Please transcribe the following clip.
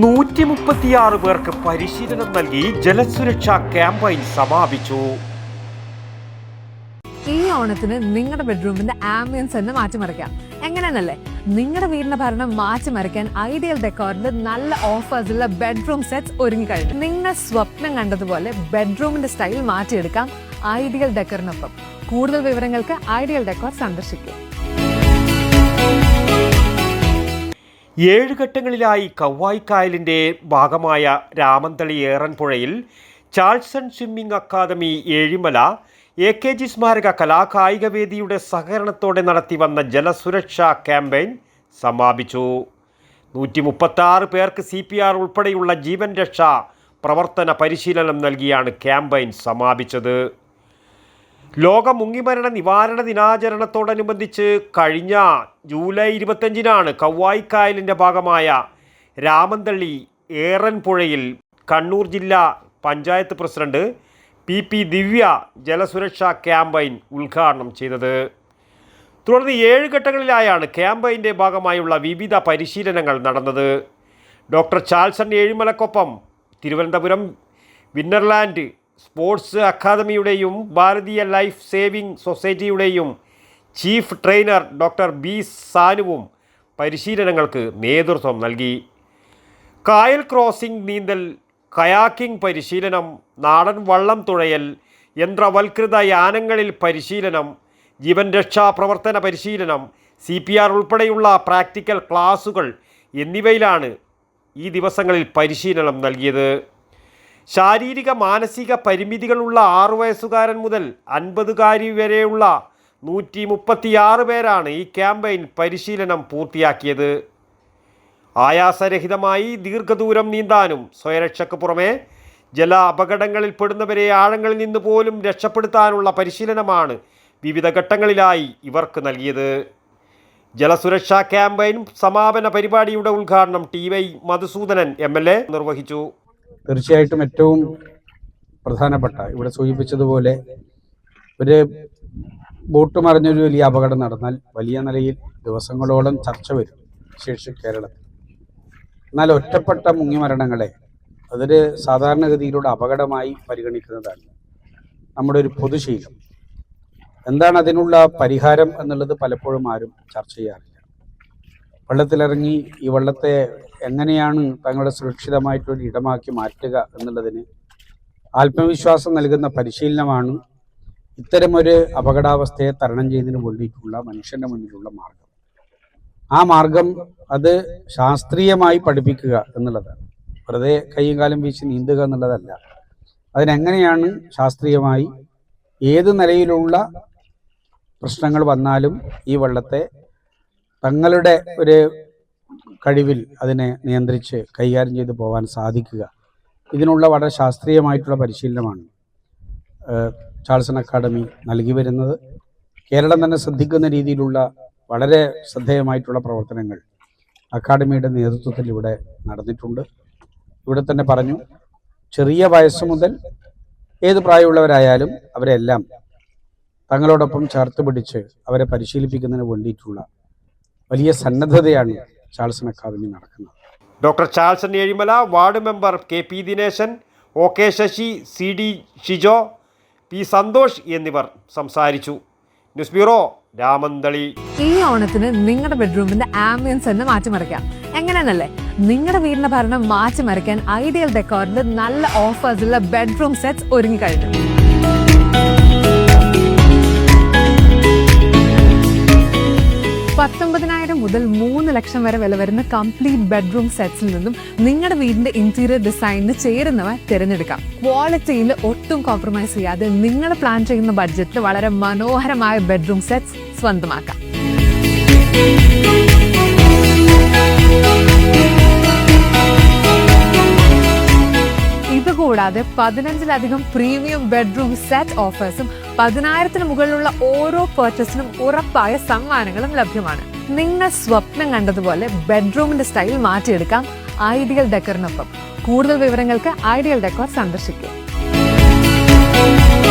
നൂറ്റി മുപ്പത്തിയാറ് പേർക്ക് പരിശീലനം നൽകി ജലസുരക്ഷാ ക്യാമ്പയിൻ സമാപിച്ചു. ഈ ഓണത്തിന് നിങ്ങളുടെ ബെഡ്റൂമിന്റെ ആംബിയൻസ് തന്നെ മാറ്റിമറിക്കാം. എങ്ങനെയാണല്ലേ നിങ്ങളുടെ വീടിന്റെ ഭരണം മാറ്റിമറിക്കാൻ ഐഡിയൽ ഡെക്കോറിന്റെ നല്ല ഓഫേഴ്സുള്ള ബെഡ്റൂം സെറ്റ്സ് ഒരുങ്ങി കഴിഞ്ഞു നിങ്ങൾ സ്വപ്നം കണ്ടതുപോലെ ബെഡ്റൂമിന്റെ സ്റ്റൈൽ മാറ്റിയെടുക്കാം ഐഡിയൽ ഡെക്കറിനൊപ്പം. കൂടുതൽ വിവരങ്ങൾക്ക് ഐഡിയൽ ഡെക്കോർ സന്ദർശിക്കുക. ഏഴ് ഘട്ടങ്ങളിലായി കവ്വായിക്കായലിന്റെ ഭാഗമായ Ramanthali ഏറൻപുഴയിൽ Charlson swimming academy Ezhimala A K G സ്മാരക കലാകായിക വേദിയുടെ സഹകരണത്തോടെ നടത്തി വന്ന ജലസുരക്ഷാ ക്യാമ്പയിൻ സമാപിച്ചു. നൂറ്റി മുപ്പത്താറ് പേർക്ക് സി പി ആർ ഉൾപ്പെടെയുള്ള ജീവൻ രക്ഷാ പ്രവർത്തന പരിശീലനം നൽകിയാണ് ക്യാമ്പയിൻ സമാപിച്ചത്. ലോക മുങ്ങിമരണ നിവാരണ ദിനാചരണത്തോടനുബന്ധിച്ച് കഴിഞ്ഞ ജൂലൈ ഇരുപത്തഞ്ചിനാണ് കവ്വായിക്കായലിന്റെ ഭാഗമായ രാമന്തള്ളി ഏറൻപുഴയിൽ കണ്ണൂർ ജില്ലാ panchayat president P P Divya ജലസുരക്ഷാ campaign ഉദ്ഘാടനം ചെയ്തത്. തുടർന്ന് ഏഴ് ഘട്ടങ്ങളിലായാണ് ക്യാമ്പയിന്റെ ഭാഗമായുള്ള വിവിധ പരിശീലനങ്ങൾ നടന്നത്. ഡോക്ടർ ചാൾസൺ ഏഴിമലക്കൊപ്പം തിരുവനന്തപുരം വിന്നർലാൻഡ് സ്പോർട്സ് അക്കാദമിയുടെയും ഭാരതീയ ലൈഫ് സേവിംഗ് സൊസൈറ്റിയുടെയും ചീഫ് ട്രെയിനർ ഡോക്ടർ ബി സാനുവും പരിശീലനങ്ങൾക്ക് നേതൃത്വം നൽകി. കായൽ ക്രോസിംഗ് നീന്തൽ കയാക്കിംഗ് പരിശീലനം നാടൻ വള്ളം തുഴയൽ യന്ത്രവൽകൃത യാനങ്ങളിൽ പരിശീലനം ജീവൻ രക്ഷാ പ്രവർത്തന പരിശീലനം സി പി ആർ ഉൾപ്പെടെയുള്ള പ്രാക്ടിക്കൽ ക്ലാസുകൾ എന്നിവയിലാണ് ഈ ദിവസങ്ങളിൽ പരിശീലനം നൽകിയത്. ശാരീരിക മാനസിക പരിമിതികളുള്ള ആറു വയസ്സുകാരൻ മുതൽ അൻപതുകാരി വരെയുള്ള നൂറ്റി മുപ്പത്തിയാറ് പേരാണ് ഈ ക്യാമ്പയിൻ പരിശീലനം പൂർത്തിയാക്കിയത്. ആയാസരഹിതമായി ദീർഘദൂരം നീന്താനും സ്വയരക്ഷയ്ക്ക് പുറമെ ജല അപകടങ്ങളിൽ പെടുന്നവരെ ആഴങ്ങളിൽ നിന്ന് പോലും രക്ഷപ്പെടുത്താനുള്ള പരിശീലനമാണ് വിവിധ ഘട്ടങ്ങളിലായി ഇവർക്ക് നൽകിയത്. ജലസുരക്ഷാ ക്യാമ്പയിൻ സമാപന പരിപാടിയുടെ ഉദ്ഘാടനം ടി വൈ മധുസൂദനൻ എ നിർവഹിച്ചു. തീർച്ചയായിട്ടും ഏറ്റവും പ്രധാനപ്പെട്ട ഇവിടെ സൂചിപ്പിച്ചതുപോലെ ഒരു ബോട്ട് മറിഞ്ഞൊരു വലിയ അപകടം നടന്നാൽ വലിയ നിലയിൽ ദിവസങ്ങളോളം ചർച്ച വരും ശേഷി കേരളത്തിൽ. എന്നാൽ ഒറ്റപ്പെട്ട മുങ്ങിമരണങ്ങളെ അതൊരു സാധാരണഗതിയിലൂടെ അപകടമായി പരിഗണിക്കുന്നതാണ് നമ്മുടെ ഒരു പൊതുശീലം. എന്താണ് അതിനുള്ള പരിഹാരം എന്നുള്ളത് പലപ്പോഴും ആരും ചർച്ച ചെയ്യാറില്ല. വെള്ളത്തിലിറങ്ങി ഈ വെള്ളത്തെ എങ്ങനെയാണ് തങ്ങളുടെ സുരക്ഷിതമായിട്ടൊരു ഇടമാക്കി മാറ്റുക എന്നുള്ളതിന് ആത്മവിശ്വാസം നൽകുന്ന പരിശീലനമാണ് ഇത്തരമൊരു അപകടാവസ്ഥയെ തരണം ചെയ്യുന്നതിന് വേണ്ടിയിട്ടുള്ള മനുഷ്യന്റെ മുന്നിലുള്ള മാർഗം. ആ മാർഗം അത് ശാസ്ത്രീയമായി പഠിപ്പിക്കുക എന്നുള്ളതാണ്. വെറുതെ കൈയും കാലം വീശി നീന്തുക എന്നുള്ളതല്ല. അതിനെങ്ങനെയാണ് ശാസ്ത്രീയമായി ഏത് നിലയിലുള്ള പ്രശ്നങ്ങൾ വന്നാലും ഈ വെള്ളത്തെ തങ്ങളുടെ ഒരു കഴിവിൽ അതിനെ നിയന്ത്രിച്ച് കൈകാര്യം ചെയ്തു പോകാൻ സാധിക്കുക. ഇതിനുള്ള വളരെ ശാസ്ത്രീയമായിട്ടുള്ള പരിശീലനമാണ് ചാൾസൺ അക്കാഡമി നൽകി വരുന്നത്. കേരളം തന്നെ ശ്രദ്ധിക്കുന്ന രീതിയിലുള്ള വളരെ ശ്രദ്ധേയമായിട്ടുള്ള പ്രവർത്തനങ്ങൾ അക്കാഡമിയുടെ നേതൃത്വത്തിൽ ഇവിടെ നടന്നിട്ടുണ്ട്. ഇവിടെ തന്നെ പറഞ്ഞു ചെറിയ വയസ്സ് മുതൽ ഏത് പ്രായമുള്ളവരായാലും അവരെല്ലാം തങ്ങളോടൊപ്പം ചേർത്ത് പിടിച്ച് അവരെ പരിശീലിപ്പിക്കുന്നതിന് വേണ്ടിയിട്ടുള്ള വലിയ സന്നദ്ധതയാണ് ചാൾസൺ അക്കാദമി നടക്കുന്നത്. Doctor Charlson Ezhimala ward member K P Dineshan O K Sasi C D Shijo P Santhosh എന്നിവർ സംസാരിച്ചു. News bureau Ramanthali. ഈ ഓണത്തിന് നിങ്ങളുടെ ബെഡ്റൂമിന്റെ ആംബിയൻസ് തന്നെ മാറ്റിമറിക്കാം എങ്ങനെയാണല്ലേ? നിങ്ങളുടെ വീടിന്റെ ഭരണം മാറ്റിമറിക്കാൻ ഐഡിയൽ ഡെക്കോറിന്റെ നല്ല ഓഫേഴ്സുള്ള ബെഡ്റൂം സെറ്റ്സ് ഒരുങ്ങി ലക്ഷം വരെ വില വരുന്ന കംപ്ലീറ്റ് ബെഡ്റൂം സെറ്റ്സിൽ നിന്നും നിങ്ങളുടെ വീടിന്റെ ഇന്റീരിയർ ഡിസൈനിന് ചേരുന്നവ തിരഞ്ഞെടുക്കാം. ക്വാളിറ്റിയിൽ ഒട്ടും കോംപ്രമൈസ് ചെയ്യാതെ നിങ്ങൾ പ്ലാൻ ചെയ്യുന്ന ബഡ്ജറ്റിൽ വളരെ മനോഹരമായ ബെഡ്റൂം സെറ്റ്സ് സ്വന്തമാക്കാം. കൂടാതെ പതിനഞ്ചിലധികം പ്രീമിയം ബെഡ്റൂം സെറ്റ് ഓഫേഴ്സും പതിനായിരത്തിന് മുകളിലുള്ള ഓരോ പർച്ചേസിനും ഉറപ്പായ സമ്മാനങ്ങളും ലഭ്യമാണ്. നിങ്ങൾ സ്വപ്നം കണ്ടതുപോലെ ബെഡ്റൂമിന്റെ സ്റ്റൈൽ മാറ്റിയെടുക്കാം. ഐഡിയൽ ഡെക്കറിനൊപ്പം കൂടുതൽ വിവരങ്ങൾക്ക് ഐഡിയൽ ഡെക്കോർ സന്ദർശിക്കുക.